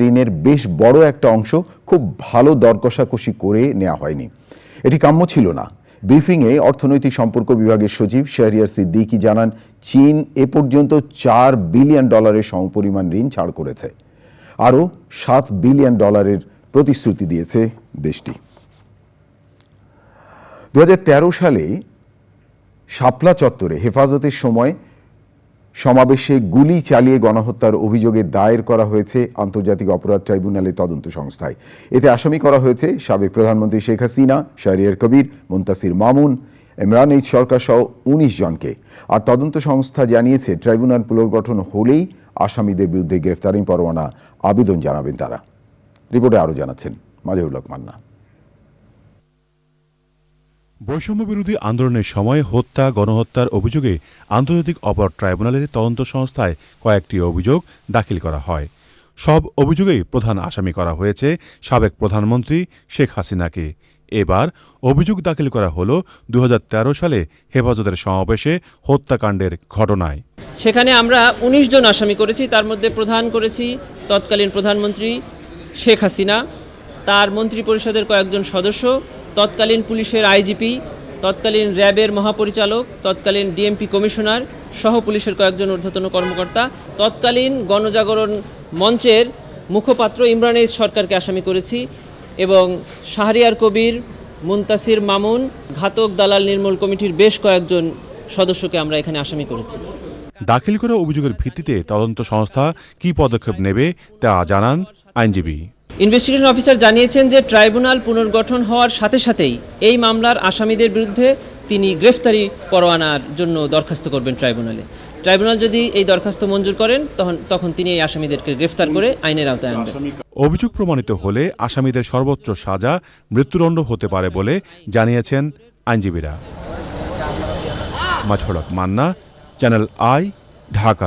ঋণের বেশ বড় একটা অংশ খুব ভালো দর কষাকষি করে নেওয়া হয়নি। এটি কাম্য ছিল না। ব্রিফিংয়ে অর্থনৈতিক সম্পর্ক বিভাগের সচিব শাহরিয়ার সিদ্দিকি জানান, চীন এ পর্যন্ত চার বিলিয়ন ডলারের সমপরিমাণ ঋণ ছাড় করেছে। আরও সাত বিলিয়ন ডলারের প্রতিশ্রুতি দিয়েছে দেশটি। দু হাজার তেরো সালে শাপলা চত্বরে হেফাজতের সময় সমাবেশে গুলি চালিয়ে গণহত্যার অভিযোগে দায়ের করা হয়েছে আন্তর্জাতিক অপরাধ ট্রাইব্যুনালের তদন্ত সংস্থায়। এতে আসামি করা হয়েছে সাবেক প্রধানমন্ত্রী শেখ হাসিনা শাহরিয়ার কবির, মুন্তাসির মামুন, ইমরান এইচ সরকার সহ উনিশ জনকে। আর তদন্ত সংস্থা জানিয়েছে, ট্রাইব্যুনাল পুনর্গঠন হলেই আসামিদের বিরুদ্ধে গ্রেফতারি পরোয়ানা আবেদন জানাবেন তারা। রিপোর্টে আরও জানাচ্ছেন মাজহুল মান্না। বৈষম্য বিরোধী আন্দোলনের সময় হত্যা, গণহত্যার অভিযোগে আন্তর্জাতিক অপরাধ ট্রাইব্যুনালের তদন্ত সংস্থায় কয়েকটি অভিযোগ দাখিল করা হয়। সব অভিযোগেই প্রধান আসামি করা হয়েছে সাবেক প্রধানমন্ত্রী শেখ হাসিনাকে। এবার অভিযোগ দাখিল করা হল দু হাজার তেরো সালে হেফাজতের সমাবেশে হত্যাকাণ্ডের ঘটনায়। সেখানে আমরা ১৯ জন আসামি করেছি, তার মধ্যে প্রধান করেছি তৎকালীন প্রধানমন্ত্রী শেখ হাসিনা, তার মন্ত্রী পরিষদের কয়েকজন সদস্য তৎকালীন পুলিশের আইজিপি, তৎকালীন র্যাবের মহাপরিচালক, তৎকালীন ডিএমপি কমিশনার সহ পুলিশের কয়েকজন ঊর্ধ্বতন কর্মকর্তা, তৎকালীন গণজাগরণ মঞ্চের মুখপাত্র ইমরান এইচ সরকারকে আসামি করেছি এবং শাহরিয়ার কবির, মুন্তাসির মামুন, ঘাতক দালাল নির্মূল কমিটির বেশ কয়েকজন সদস্যকে আমরা এখানে আসামি করেছি। দাখিল করা অভিযোগের ভিত্তিতে তদন্ত সংস্থা কী পদক্ষেপ নেবে তা জানান আইনজীবী। ইনভেস্টিগেশন অফিসার জানিয়েছেন যে ট্রাইব্যুনাল পুনর্গঠন হওয়ার সাথে সাথেই এই মামলার আসামিদের বিরুদ্ধে তিনি গ্রেফতারি পরোয়ানার জন্য দরখাস্ত করবেন ট্রাইব্যুনালে। ট্রাইব্যুনাল যদি এই দরখাস্ত মঞ্জুর করেন, তখন তখন তিনি এই আসামিদেরকে গ্রেফতার করে আইনের আওতায় আনবেন। অভিযোগ প্রমাণিত হলে আসামিদের সর্বোচ্চ সাজা মৃত্যুদণ্ড হতে পারে বলে জানিয়েছেন আইনজীবীরা। মাছড়ক মান্না, চ্যানেল আই, ঢাকা।